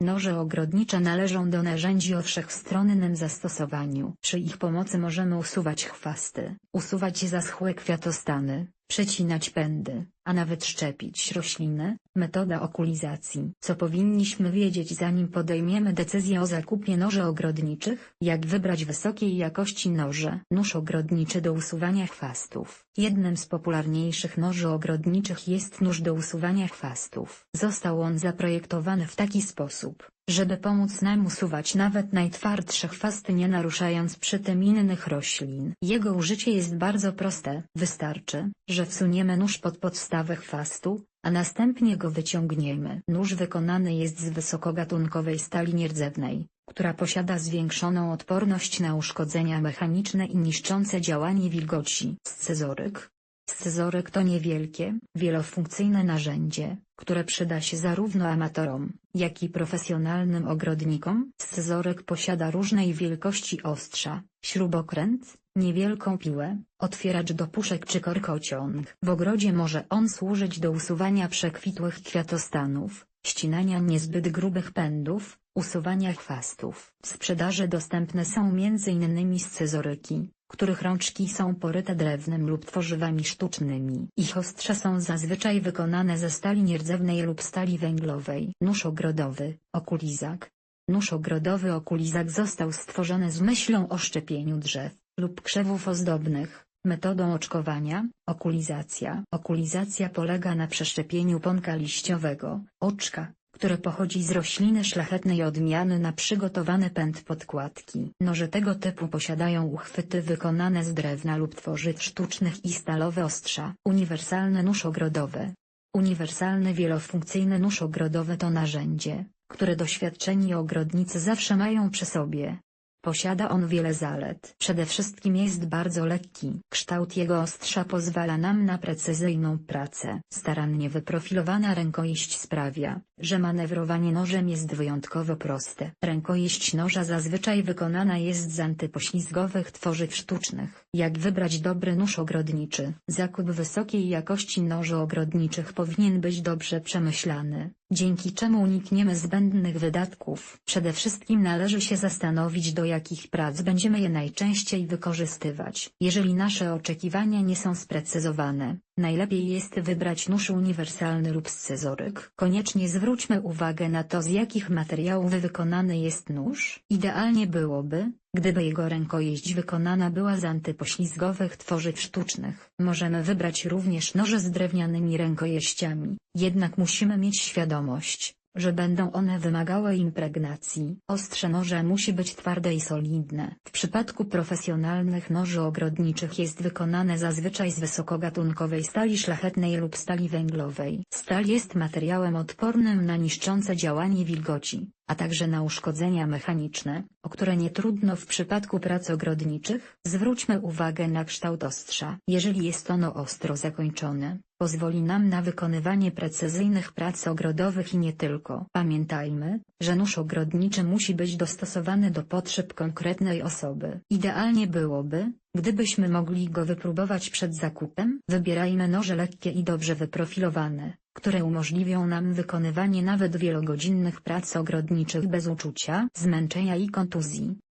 Noże ogrodnicze należą do narzędzi o wszechstronnym zastosowaniu. Przy ich pomocy możemy usuwać chwasty, usuwać zaschłe kwiatostany, przecinać pędy, a nawet szczepić rośliny. Metoda okulizacji. Co powinniśmy wiedzieć zanim podejmiemy decyzję o zakupie noży ogrodniczych? Jak wybrać wysokiej jakości noże? Nóż ogrodniczy do usuwania chwastów. Jednym z popularniejszych noży ogrodniczych jest nóż do usuwania chwastów. Został on zaprojektowany w taki sposób, żeby pomóc nam usuwać nawet najtwardsze chwasty nie naruszając przy tym innych roślin. Jego użycie jest bardzo proste. Wystarczy, że wsuniemy nóż pod podstawę chwastu, a następnie go wyciągniemy. Nóż wykonany jest z wysokogatunkowej stali nierdzewnej, która posiada zwiększoną odporność na uszkodzenia mechaniczne i niszczące działanie wilgoci. Scyzoryk. Scyzoryk to niewielkie, wielofunkcyjne narzędzie, które przyda się zarówno amatorom, jak i profesjonalnym ogrodnikom. Scyzoryk posiada różnej wielkości ostrza, śrubokręt, niewielką piłę, otwieracz do puszek czy korkociąg. W ogrodzie może on służyć do usuwania przekwitłych kwiatostanów, ścinania niezbyt grubych pędów, usuwania chwastów. W sprzedaży dostępne są m.in. scyzoryki, których rączki są poryte drewnem lub tworzywami sztucznymi. Ich ostrza są zazwyczaj wykonane ze stali nierdzewnej lub stali węglowej. Nóż ogrodowy, okulizak. Nóż ogrodowy okulizak został stworzony z myślą o szczepieniu drzew lub krzewów ozdobnych, metodą oczkowania, okulizacja. Okulizacja polega na przeszczepieniu pąka liściowego, oczka, które pochodzi z rośliny szlachetnej odmiany na przygotowany pęd podkładki. Noże tego typu posiadają uchwyty wykonane z drewna lub tworzyw sztucznych i stalowe ostrza. Uniwersalny nóż ogrodowy. Uniwersalny wielofunkcyjny nóż ogrodowy to narzędzie, które doświadczeni ogrodnicy zawsze mają przy sobie. Posiada on wiele zalet. Przede wszystkim jest bardzo lekki. Kształt jego ostrza pozwala nam na precyzyjną pracę. Starannie wyprofilowana rękojeść sprawia, że manewrowanie nożem jest wyjątkowo proste. Rękojeść noża zazwyczaj wykonana jest z antypoślizgowych tworzyw sztucznych. Jak wybrać dobry nóż ogrodniczy? Zakup wysokiej jakości noży ogrodniczych powinien być dobrze przemyślany dzięki czemu unikniemy zbędnych wydatków. Przede wszystkim należy się zastanowić do jakich prac będziemy je najczęściej wykorzystywać. Jeżeli nasze oczekiwania nie są sprecyzowane, najlepiej jest wybrać nóż uniwersalny lub scyzoryk. Koniecznie zwróćmy uwagę na to z jakich materiałów wykonany jest nóż. Idealnie byłoby, Gdyby jego rękojeść wykonana była z antypoślizgowych tworzyw sztucznych. Możemy wybrać również noże z drewnianymi rękojeściami, jednak musimy mieć świadomość, że będą one wymagały impregnacji. Ostrze noża musi być twarde i solidne. W przypadku profesjonalnych noży ogrodniczych jest wykonane zazwyczaj z wysokogatunkowej stali szlachetnej lub stali węglowej. Stal jest materiałem odpornym na niszczące działanie wilgoci, a także na uszkodzenia mechaniczne, o które nie trudno w przypadku prac ogrodniczych. Zwróćmy uwagę na kształt ostrza. Jeżeli jest ono ostro zakończone, pozwoli nam na wykonywanie precyzyjnych prac ogrodowych i nie tylko. Pamiętajmy, że nóż ogrodniczy musi być dostosowany do potrzeb konkretnej osoby. Idealnie byłoby, gdybyśmy mogli go wypróbować przed zakupem. Wybierajmy noże lekkie i dobrze wyprofilowane, które umożliwią nam wykonywanie nawet wielogodzinnych prac ogrodniczych bez uczucia, zmęczenia i kontuzji.